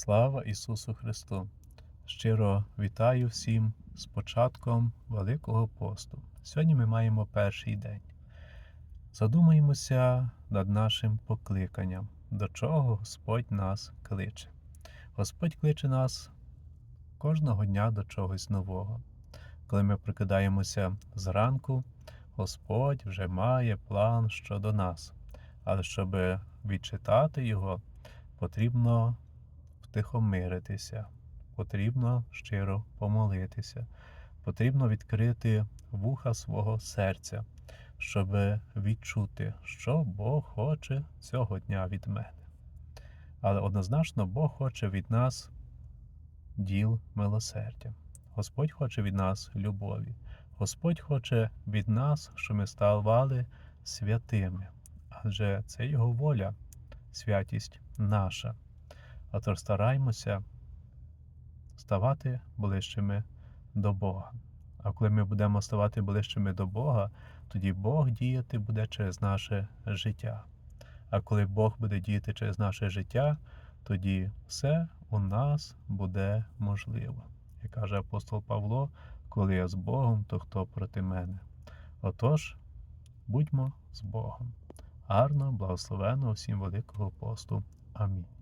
Слава Ісусу Христу! Щиро вітаю всім з початком Великого посту. Сьогодні ми маємо перший день. Задумаємося над нашим покликанням, до чого Господь нас кличе. Господь кличе нас кожного дня до чогось нового. Коли ми прикидаємося зранку, Господь вже має план щодо нас. Але щоб відчитати його, потрібно втихомиритися, потрібно щиро помолитися, потрібно відкрити вуха свого серця, щоб відчути, що Бог хоче цього дня від мене. Але однозначно Бог хоче від нас діл милосердя. Господь хоче від нас любові. Господь хоче від нас, щоб ми ставали святими, адже це Його воля, святість наша. А тож стараймося ставати ближчими до Бога. А коли ми будемо ставати ближчими до Бога, тоді Бог діяти буде через наше життя. А коли Бог буде діяти через наше життя, тоді все у нас буде можливо. Як каже апостол Павло, коли я з Богом, то хто проти мене? Отож, будьмо з Богом. Гарно, благословенно всім Великого посту. Амінь.